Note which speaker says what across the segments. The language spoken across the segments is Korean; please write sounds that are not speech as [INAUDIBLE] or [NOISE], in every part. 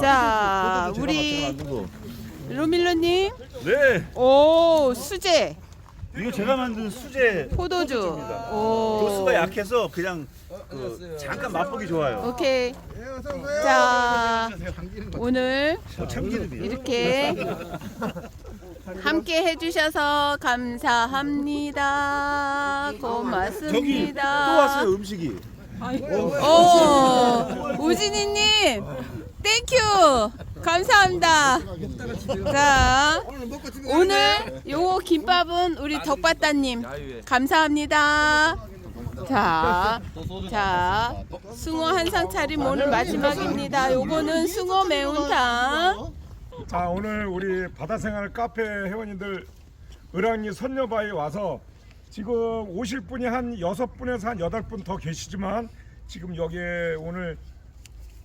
Speaker 1: 자, 우리 로밀로님,
Speaker 2: 네,
Speaker 1: 오 수제
Speaker 2: 이거 제가 만든 수제
Speaker 1: 포도주. 오.
Speaker 2: 도수가 약해서 그냥 그 잠깐 맛보기 좋아요.
Speaker 1: 오케이. 자, 오늘
Speaker 2: 어, 참기름이요.
Speaker 1: 이렇게 [LAUGHS] 함께 해주셔서 감사합니다.
Speaker 2: 저기 또
Speaker 1: 고맙습니다.
Speaker 2: 왔어요 음식이.
Speaker 1: 오, 우진이님, 땡큐. 감사합니다. 자, 오늘 요거 김밥은 우리 덕바따님 감사합니다. 자, 자, 숭어 한상 차림 오늘 마지막입니다. 요거는 숭어 매운탕.
Speaker 3: 자 오늘 우리 바다생활 카페 회원님들 을왕리 선녀바에 와서 지금 오실 분이 한 여섯 분에서 한 여덟 분 더 계시지만 지금 여기에 오늘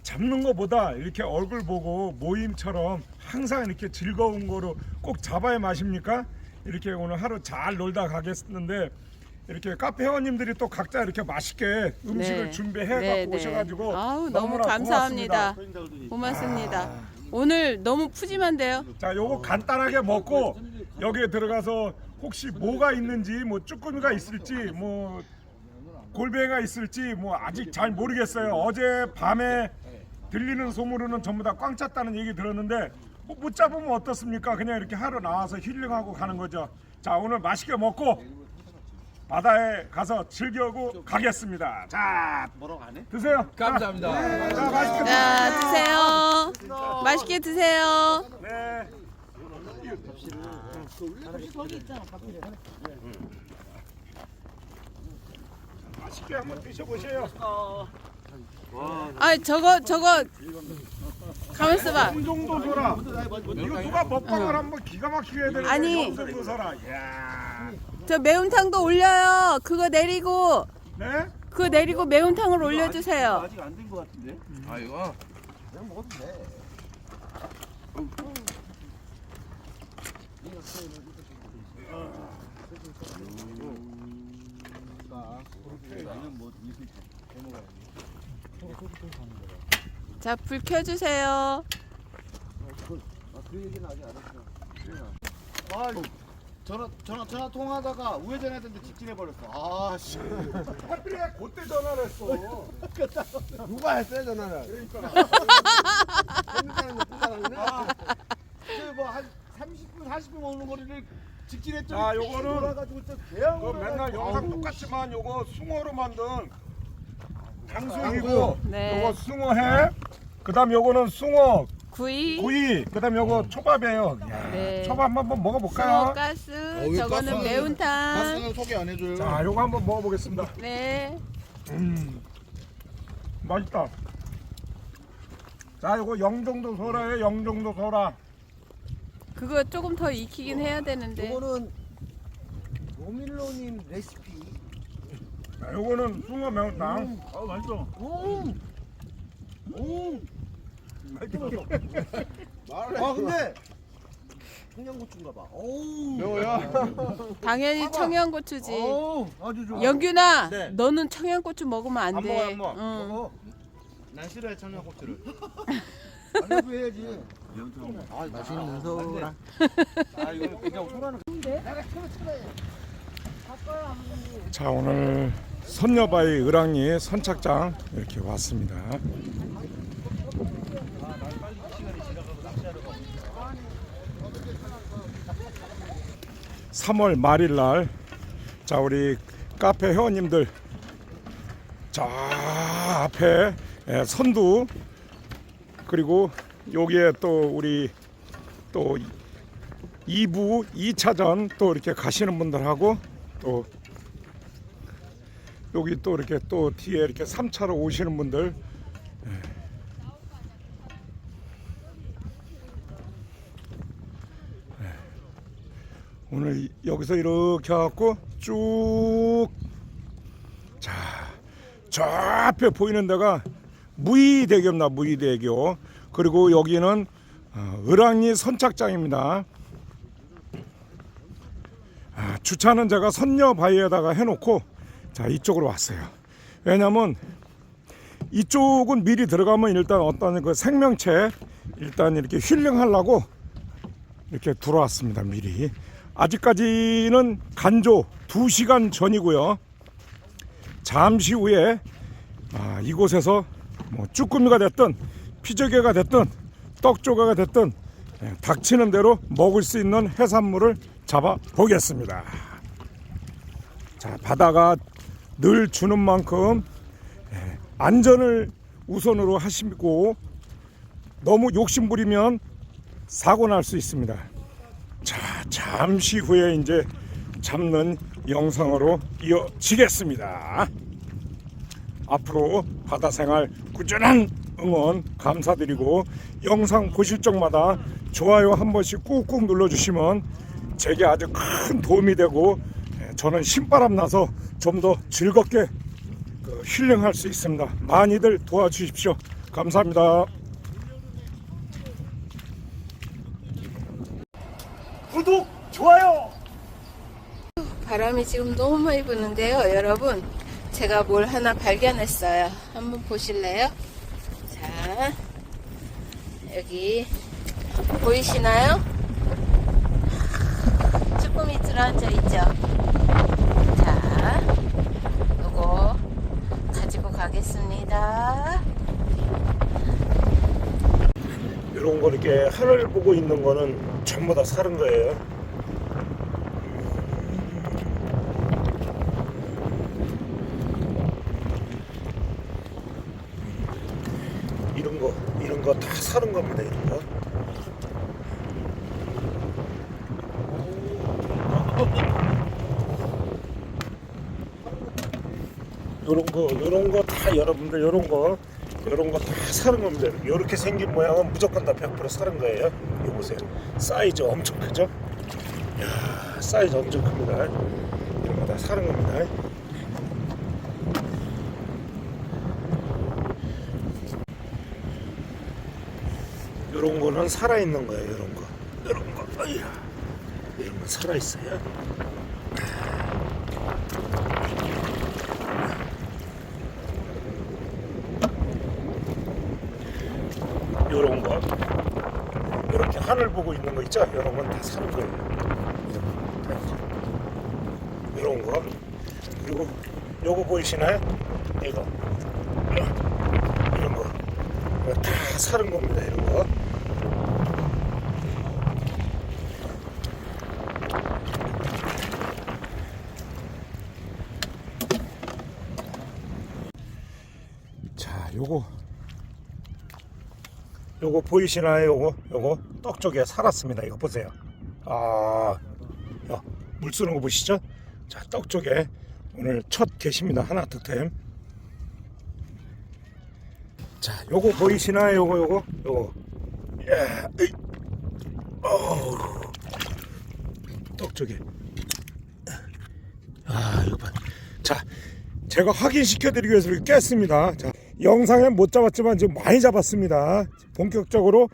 Speaker 3: 잡는 것보다 이렇게 얼굴 보고 모임처럼 항상 이렇게 즐거운 거로 꼭 잡아야 마십니까? 이렇게 오늘 하루 잘 놀다 가겠는데 이렇게 카페 회원님들이 또 각자 이렇게 맛있게 음식을
Speaker 1: 네.
Speaker 3: 준비해
Speaker 1: 네,
Speaker 3: 갖고
Speaker 1: 네.
Speaker 3: 오셔가지고
Speaker 1: 아우, 너무
Speaker 3: 너무나
Speaker 1: 감사합니다.
Speaker 3: 고맙습니다.
Speaker 1: 고맙습니다. 오늘 너무 푸짐한데요.
Speaker 3: 자, 요거 간단하게 먹고 여기에 들어가서 혹시 뭐가 있는지 뭐 쭈꾸미가 있을지 뭐 골뱅이가 있을지 뭐 아직 잘 모르겠어요. 어제 밤에 들리는 소문으로는 전부 다 꽝 찼다는 얘기 들었는데 뭐 못 잡으면 어떻습니까? 그냥 이렇게 하러 나와서 힐링하고 가는 거죠. 자, 오늘 맛있게 먹고 바다에 가서 즐겨고 가겠습니다. 자, 드세요. 감사합니다. 자, 맛있게
Speaker 1: 자, 드세요. 맛있게 드세요.
Speaker 3: 네. 맛있게 한번 드셔보세요.
Speaker 1: 아, 저거 저거 가만 있어봐.
Speaker 3: 정도 소라. 이거 누가 먹방을 한번 기가 막히게 해야 되는데
Speaker 1: 아니.
Speaker 3: 정도 소라. 야.
Speaker 1: 저 매운탕도 올려요. 그거 내리고
Speaker 3: 네?
Speaker 1: 그거 내리고 매운탕을 올려주세요.
Speaker 2: 아직 안 된 것 같은데.
Speaker 4: 아 이거
Speaker 1: 자, 불 켜주세요.
Speaker 4: 아 전화 전화 전화 통화하다가 우회전했는데 직진해 버렸어. 아 씨.
Speaker 3: 하필이면 그때 전화를 했어.
Speaker 4: 누가 했어요 전화를? 뭐한 30분 40분 오는 거리를 직진했더니
Speaker 3: 자, 요거는
Speaker 4: 돌아가지고 저 개항
Speaker 3: 그 맨날 영상 똑같지만 요거 숭어로 만든 당숙이고
Speaker 4: 당숙.
Speaker 1: 네.
Speaker 3: 요거 숭어회 그다음 요거는 숭어
Speaker 1: 구이,
Speaker 3: 구이 그다음 요거 초밥이에요. 야,
Speaker 1: 네.
Speaker 3: 초밥 한번 먹어볼까요?
Speaker 1: 숭어가스,
Speaker 4: 왜
Speaker 1: 저거는
Speaker 4: 가스는-
Speaker 1: 매운탕.
Speaker 4: 가스는 소개 안 해줘요.
Speaker 3: 자, 요거 한번 먹어보겠습니다.
Speaker 1: 네.
Speaker 3: 음, 맛있다. 자, 요거 영종도 소라예요. 영종도 소라.
Speaker 1: 그거 조금 더 익히긴 해야 되는데.
Speaker 5: 이거는 로밀로님 레시피.
Speaker 3: 자, 요거는 숭어 매운탕.
Speaker 2: 아 맛있어.
Speaker 5: 음. 음.
Speaker 4: 아 근데
Speaker 5: 청양고추인가 봐. 오.
Speaker 4: 매워요. [LAUGHS]
Speaker 1: 당연히 청양고추지.
Speaker 5: 오, 아주 좋아.
Speaker 1: 영균아,
Speaker 4: 네.
Speaker 1: 너는 청양고추 먹으면 안
Speaker 4: 안
Speaker 1: 돼.
Speaker 4: 먹어요, 안 먹어.
Speaker 1: 응.
Speaker 5: 어,
Speaker 4: 난 싫어해 청양고추를. [LAUGHS]
Speaker 5: 알려줘 해야지. 아, 맛있는 소라.
Speaker 4: 아 이거 그냥 소라는
Speaker 3: 자, 오늘 선녀바위 을왕리 선착장 이렇게 왔습니다. 삼월 말일 날, 자 우리 카페 회원님들 저 앞에 예, 선두 그리고 여기에 또 우리 또 2부 2차전 또 이렇게 가시는 분들하고 또 여기 또 이렇게 또 뒤에 이렇게 3차로 오시는 분들 예. 예. 오늘 이- 여기서 이렇게 해갖고 쭉 자, 저 앞에 보이는 데가 무의대교입니다. 무의대교. 그리고 여기는 어, 을왕리 선착장입니다. 아, 주차는 제가 선녀 바위에다가 해놓고 자 이쪽으로 왔어요. 왜냐면 이쪽은 미리 들어가면 일단 어떤 그 생명체 일단 이렇게 힐링하려고 이렇게 들어왔습니다 미리. 아직까지는 간조 2시간 전이고요. 잠시 후에 아, 이곳에서 뭐 쭈꾸미가 됐든 피조개가 됐든 떡조개가 됐든 예, 닥치는 대로 먹을 수 있는 해산물을 잡아 보겠습니다. 자 바다가 늘 주는 만큼 예, 안전을 우선으로 하시고 너무 욕심 부리면 사고 날 수 있습니다. 자, 잠시 후에 이제 잡는 영상으로 이어지겠습니다. 앞으로 바다 생활 꾸준한 응원 감사드리고 영상 보실 적마다 좋아요 한 번씩 꾹꾹 눌러주시면 제게 아주 큰 도움이 되고 예, 저는 신바람 나서 좀 더 즐겁게 그 힐링할 수 있습니다. 많이들 도와주십시오. 감사합니다. 구독, 좋아요.
Speaker 1: 바람이 지금 너무 많이 부는데요, 여러분. 제가 뭘 하나 발견했어요. 한번 보실래요? 자, 여기 보이시나요? 쭈꾸미 들어앉아 있죠? 자, 요거 가지고 가겠습니다.
Speaker 3: 이런 거 이렇게 하늘 보고 있는 거는 전부 다 사는 거예요. 이런 거 이런 거 다 사는 겁니다. 이런 거. 요런 거, 요런 거 다 여러분들 요런 거, 요런 거 다 사는 겁니다. 요렇게 생긴 모양은 무조건 다 100% 사는 거예요. 이거 보세요. 사이즈 엄청 크죠? 야, 사이즈 엄청 큽니다. 이런 거 다 사는 겁니다. 요런 거는 살아 있는 거예요. 요런 거, 요런 거, 이런 건 살아 있어요. 요런 거 이렇게 하늘 거 있죠? 이런 건 다 사는 거예요. 이런 거 그리고 요거 보이시나요? 이거 이런 거 다 사는 겁니다. 이런 거. 자, 요거 요거 보이시나요? 요거 요거 떡 쪽에 살았습니다. 이거 보세요. 아, 야, 물 쓰는 거 보시죠? 자, 떡 쪽에 오늘 첫 개십니다. 하나 득템. 자, 요거 보이시나요? 요거 요거 요거. 야, 에이. 어우, 떡쪽에. 아, 이거 봐. 자, 제가 확인시켜 드리기 위해서 이렇게 깼습니다. 자, 영상엔 못 잡았지만 지금 많이 잡았습니다. 본격적으로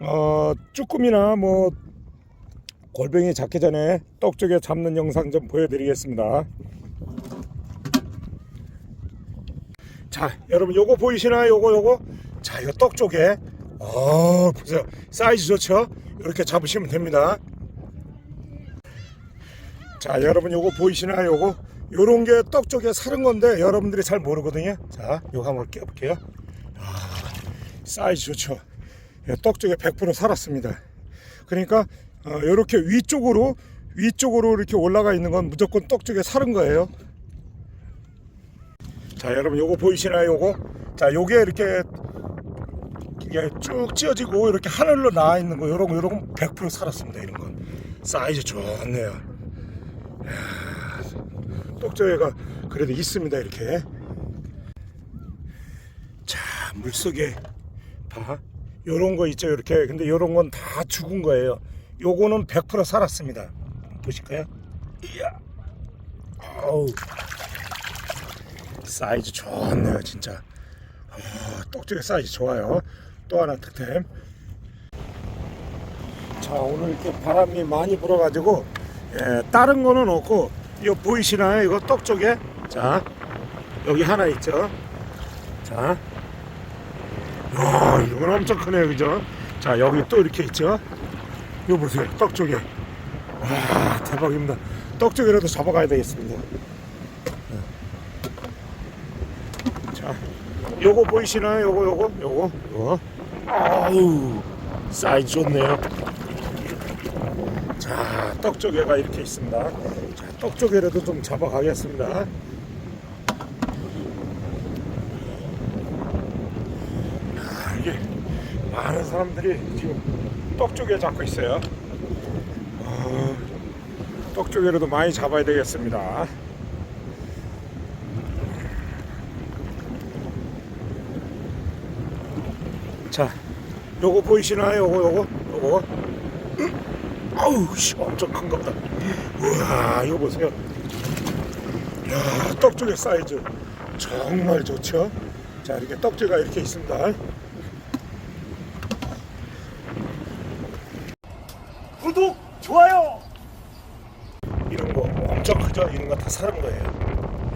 Speaker 3: 어, 쭈꾸미나 뭐 골뱅이 잡기 전에 떡쪽에 잡는 영상 좀 보여드리겠습니다. 자, 여러분 요거 보이시나요? 요거 요거. 자, 요 떡쪽에 어, 보세요. 사이즈 좋죠? 이렇게 잡으시면 됩니다. 자, 여러분 요거 보이시나요? 요거 요런 게 떡 쪽에 사는 건데 여러분들이 잘 모르거든요. 자, 요거 한번 껴볼게요. 아, 사이즈 좋죠. 예, 떡쪽에 100% 살았습니다. 그러니까 어, 이렇게 위쪽으로 위쪽으로 이렇게 올라가 있는 건 무조건 떡 쪽에 사는 거예요. 자, 여러분 요거 보이시나요? 요거 자, 요게 이렇게 이게 쭉 찢어지고 이렇게 하늘로 나와 있는 거 요런 거 요런 건100% 살았습니다. 이런 건 사이즈 좋네요. 떡조개가 그래도 있습니다 이렇게. 자 물속에 봐. 요런 거 있죠 이렇게. 근데 요런 건 다 죽은 거예요. 요거는 100% 살았습니다. 보실까요? 이야. 어우. 사이즈 좋네요 진짜. 어, 떡조개 사이즈 좋아요. 또 하나 득템. 자 오늘 이렇게 바람이 많이 불어가지고 예, 다른 거는 없고 이거 보이시나요? 이거 떡 쪽에? 자 여기 하나 있죠. 자, 야 이건 엄청 크네요, 그죠? 자 여기 또 이렇게 있죠? 이거 보세요 떡조개 와 대박입니다. 떡조개라도 잡아가야 되겠습니다. 네. 자 요거 보이시나요? 요거 요거? 요거? 요거? 아우 사이즈 좋네요. 자 떡조개가 이렇게 있습니다 자 떡조개라도 좀 잡아가겠습니다 아, 이게 많은 사람들이 지금 떡조개 잡고 있어요. 어, 떡조개라도 많이 잡아야 되겠습니다. 자, 요거 보이시나요? 요거 요거 요거. 음, 아우 씨 엄청 큰 겁니다. 우와 이거 보세요. 야 떡조개 사이즈 정말 좋죠. 자 이렇게 떡지가 이렇게 있습니다. 구독 좋아요. 이런 거 엄청 크죠? 이런 거 다 사는 거예요.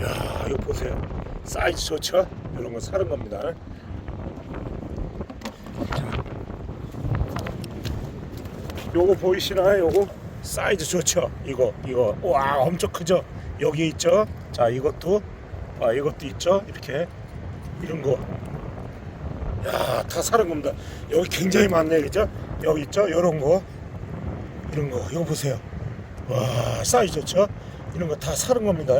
Speaker 3: 야 이거 보세요. 사이즈 좋죠? 이런 거 사는 겁니다. 요거 보이시나요? 요거 사이즈 좋죠? 이거 이거 와 엄청 크죠? 여기 있죠? 자 이것도 아 이것도 있죠? 이렇게 이런 거. 야, 다 사는 겁니다. 여기 굉장히 많네요, 그죠? 여기 있죠? 이런 거. 이런 거. 이거 보세요. 와, 사이즈 좋죠? 이런 거 다 사는 겁니다.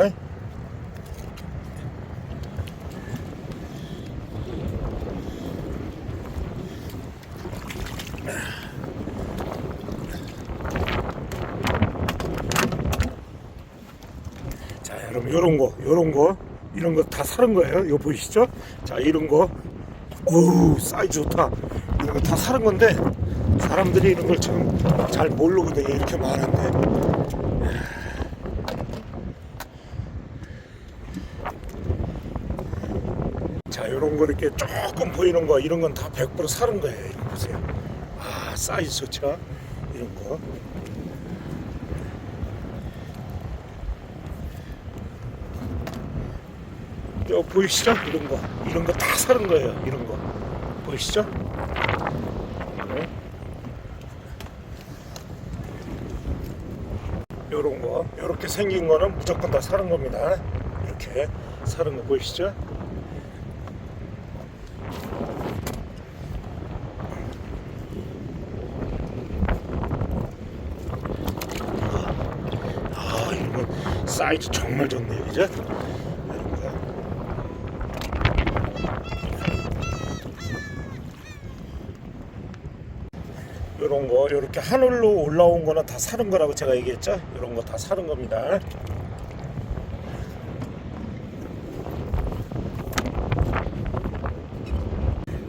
Speaker 3: 자, 여러분, 요런 거, 이런 거 다 사는 거예요. 이거 보이시죠? 자, 이런 거. 어우, 사이즈 좋다. 이런 거 다 사는 건데, 사람들이 이런 걸 참 잘 모르거든요. 이렇게 많은데. 자, 요런 거 이렇게 조금 보이는 거, 이런 건 다 100% 사는 거예요. 이거 보세요. 아, 사이즈 좋죠? 이런 거. 저 보이시죠? 이런 거 이런 거 다 사는 거예요 이런 거 보이시죠? 네. 요런 거 요렇게 생긴 거는 무조건 다 사는 겁니다 이렇게 사는 거 보이시죠? 아 이거 사이즈 정말 좋네요 그죠? 이런 거. 요런 거 이렇게 하늘로 올라온 거는 다 사는 거라고 제가 얘기했죠? 이런 거 다 사는 겁니다.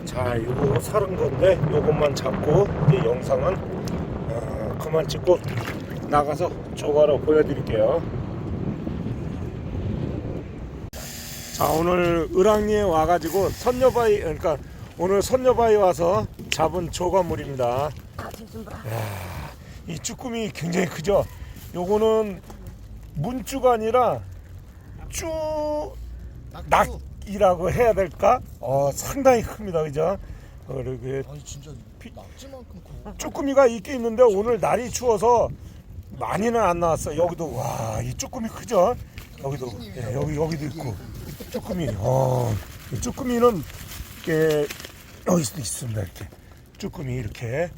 Speaker 3: 자 이거 사는 건데 요것만 잡고 이제 영상은 어, 그만 찍고 나가서 조가로 보여드릴게요. 자 오늘 을왕리에 와가지고 선녀바위 그러니까 오늘 선녀바위 와서 잡은 조과물입니다 이 쭈꾸미 굉장히 크죠 요거는 문쭈가 아니라 쭈 낙이라고 해야 될까 어 상당히 큽니다 그죠 어, 그리고
Speaker 5: 아니 진짜 낙지만큼 커.
Speaker 3: 쭈꾸미가 있긴 있는데 오늘 날이 추워서 많이는 안 나왔어. 여기도 와, 이 쭈꾸미 크죠? 여기도 예, 여기 여기도 있고 쭈꾸미. 어, 이 쭈꾸미는 이렇게 여기도 있습니다. 이렇게 쭈꾸미 이렇게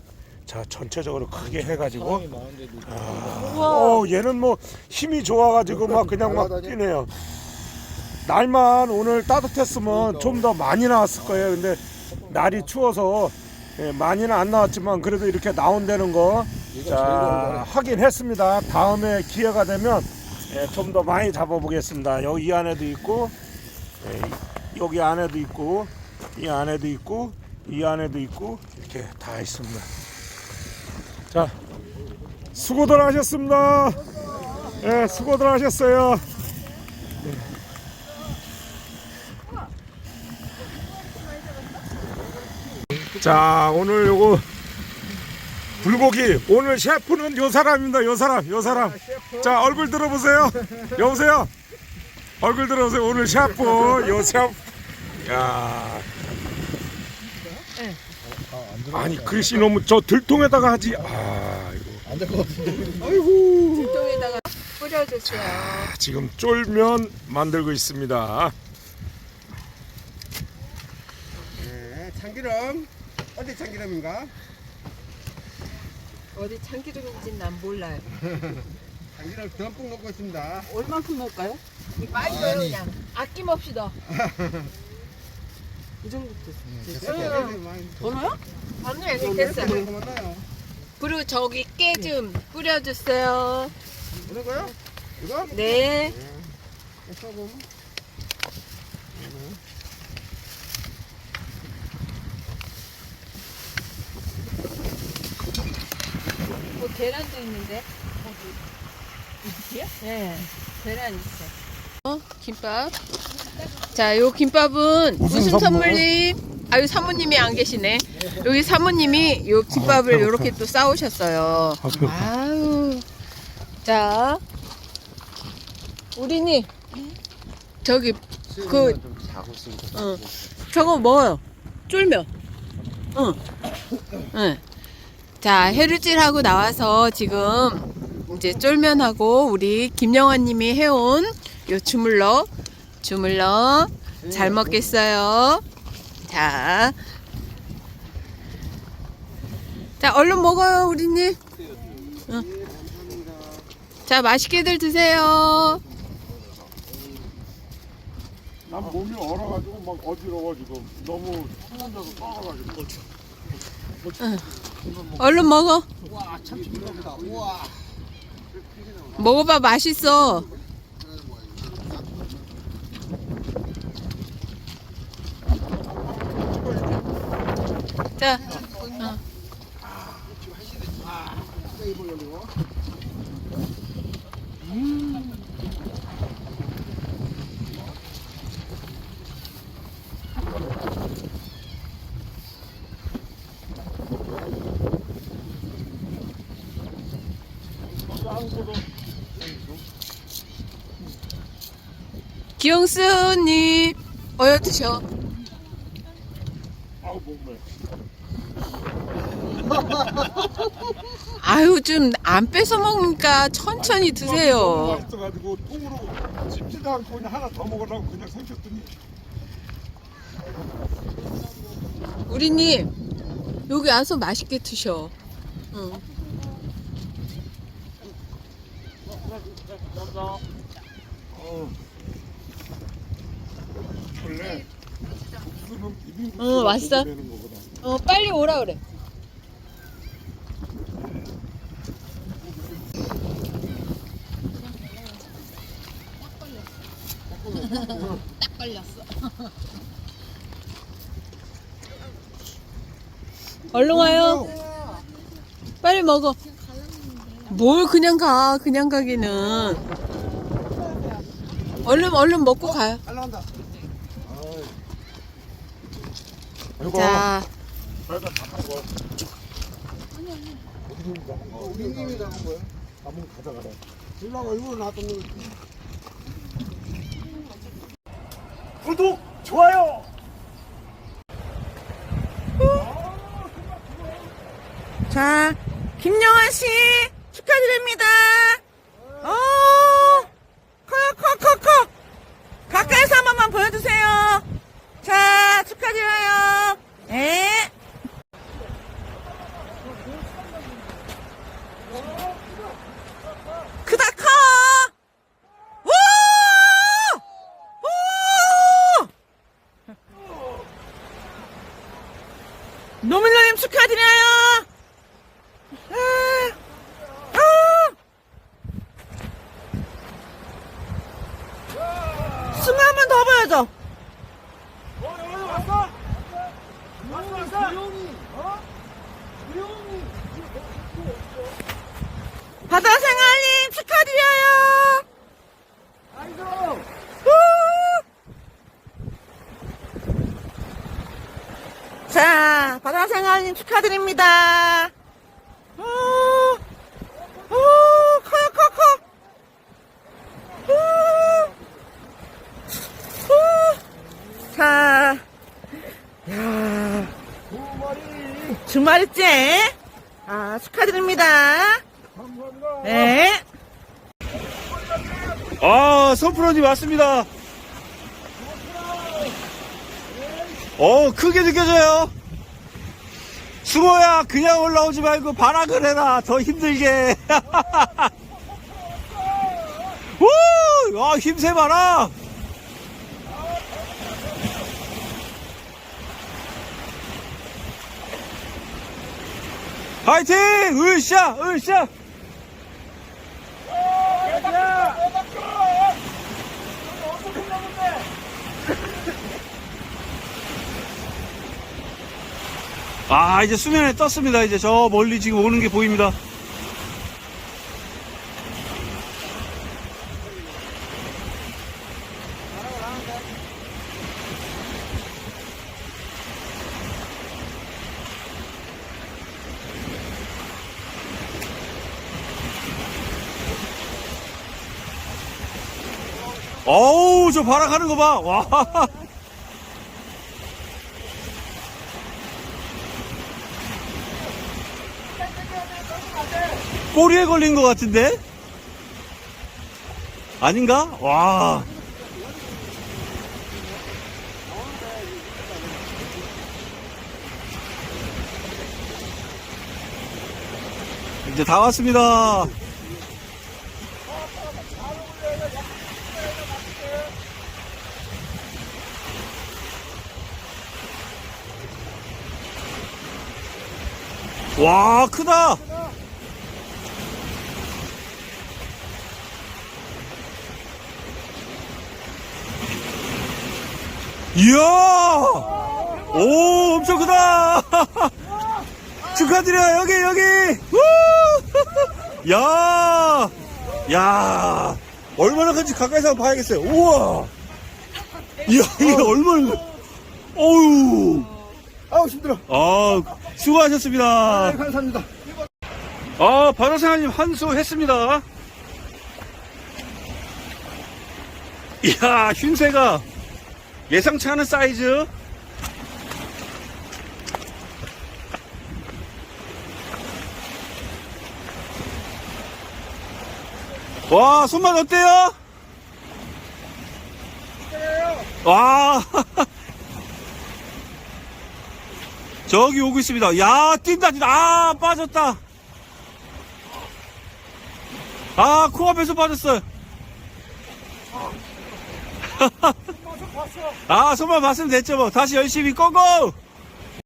Speaker 3: 자 전체적으로 크게 해가지고.
Speaker 5: 많은데도
Speaker 3: 어, 얘는 뭐 힘이 좋아가지고 막 그냥 막 뛰네요. 날만 오늘 따뜻했으면 좀 더 많이 나왔을 거예요. 근데 날이 추워서 예, 많이는 안 나왔지만 그래도 이렇게 나온다는 거 자, 확인했습니다. 다음에 기회가 되면 예, 좀 더 많이 잡아보겠습니다. 여기 이 안에도 있고 예, 여기 안에도 있고 이 안에도 있고 이 안에도 있고 이렇게 다 있습니다. 자, 수고들 하셨습니다. 예, 수고들 하셨어요. 자, 오늘 요거 불고기 오늘 셰프는 요 사람입니다. 요 사람, 요 사람. 자, 얼굴 들어보세요. 여보세요. 얼굴 들어보세요. 오늘 셰프, 요 셰프. 야. 아니 글씨 너무 저 들통에다가 하지. 아 이거
Speaker 5: 안 될 것 같은데.
Speaker 3: 아이고
Speaker 1: 통에다가 뿌려주세요.
Speaker 3: 지금 쫄면 만들고 있습니다.
Speaker 6: 네, 참기름. 어디 참기름인가?
Speaker 1: 어디 참기름인지는 난 몰라요. [LAUGHS]
Speaker 6: 참기름 듬뿍 넣고 있습니다.
Speaker 1: 얼만큼 넣을까요? 많이 넣어요 그냥. 아낌없이 넣어. [LAUGHS] 이 정도 됐어. 더 넣어요? 아니 됐어.
Speaker 6: 그만 넣어요.
Speaker 1: 그리고 저기 깨 좀 뿌려주세요.
Speaker 6: 이런 거요? 이거?
Speaker 1: 네.
Speaker 6: 소금.
Speaker 1: 뭐 계란도 있는데. 어디요? 네. 계란 있어요. 어? 김밥. 자, 요 김밥은 무슨 선물님? 아유 사모님이 안 계시네. 여기 사모님이 요 김밥을 요렇게 또 싸우셨어요. 아유. 자, 우리니 저기 그 어, 저거 뭐요? 쫄면. 응. 응. 자, 해루질하고 나와서 지금 이제 쫄면하고 우리 김영환 님이 해온 요 주물럭, 주물럭 잘 먹겠어요. 자. 자, 얼른 먹어요, 우리님. 응. 자, 맛있게들 드세요.
Speaker 3: 난 몸이 얼어가지고 막 어지러워 지금 너무 추운 데서 떨어가지고.
Speaker 1: 얼른 먹어. 먹어봐, 맛있어. 자, 어. 기영수님, 어여 드셔.
Speaker 3: 아우 몸매. [LAUGHS]
Speaker 1: 아유, 좀 안 뺏어 먹으니까 천천히 드세요.
Speaker 3: 맛있어가지고 통으로 씹지도 않고 그냥 하나 더 먹으려고 그냥 삼켰더니
Speaker 1: 우리님, 여기 와서 맛있게 드셔. 응.
Speaker 3: 원래 국수는 비빔국수
Speaker 1: 어, 맛있어?
Speaker 3: 되는.
Speaker 1: 어, 빨리 오라 그래. 얼른 와요. 빨리 먹어. 뭘 그냥 가? 그냥 가기는. 얼른 얼른 먹고 가요.
Speaker 6: 날라간다.
Speaker 1: 자,
Speaker 3: 배가 다 타고
Speaker 6: 우리 님이 나간 거야.
Speaker 3: 한번 가져가라.
Speaker 6: 올라가 이거 놔뒀는 거.
Speaker 3: 구독 좋아요.
Speaker 7: 자, 김영환 씨 축하드립니다. 어, 커요, 커, 커, 커. 가까이서 한 번만 보여주세요. 자, 축하드려요. 네. 크다, 커. 우! 우! 노밀러님 축하드려요. 아, 아. 승우 한 번 더 보여 줘. 바다 생활님 축하드려요. 우! 자, 바다 생활님 축하드립니다. 오, 오, 커요, 커, 커. 오, 마리째. 아, 축하드립니다.
Speaker 3: 감사합니다.
Speaker 7: 네.
Speaker 2: 아, 선프로님 왔습니다. 어, 크게 느껴져요. 수모야, 그냥 올라오지 말고 발악을 해라. 더 힘들게. [LAUGHS] 우! 와, 힘세 봐라. 파이팅! 으쌰! 으쌰! 아, 이제 수면에 떴습니다. 이제 저 멀리 지금 오는 게 보입니다. 어우, 저 발악하는 거 봐. 와. 꼬리에 걸린 것 같은데? 아닌가? 와. 이제 다 왔습니다. 와, 크다! 이야! 오, 엄청 크다! [LAUGHS] 축하드려요, 여기, 여기! 우! [LAUGHS] 야! 야! 얼마나 큰지 가까이서 한번 봐야겠어요. 우와! 이야, 이게 얼마나, 어우!
Speaker 6: 아우 힘들어.
Speaker 2: 아, 수고하셨습니다.
Speaker 6: 감사합니다.
Speaker 2: 아, 바다생활님 환수했습니다. 이야, 흰새가 예상치 않은 사이즈. 와, 손맛 어때요? 와. [LAUGHS] 저기 오고 있습니다. 야, 뛴다, 뛴다. 아, 빠졌다. 아, 코앞에서 빠졌어요. [LAUGHS] 아, 손만 봤으면 됐죠, 뭐. 다시 열심히 고고!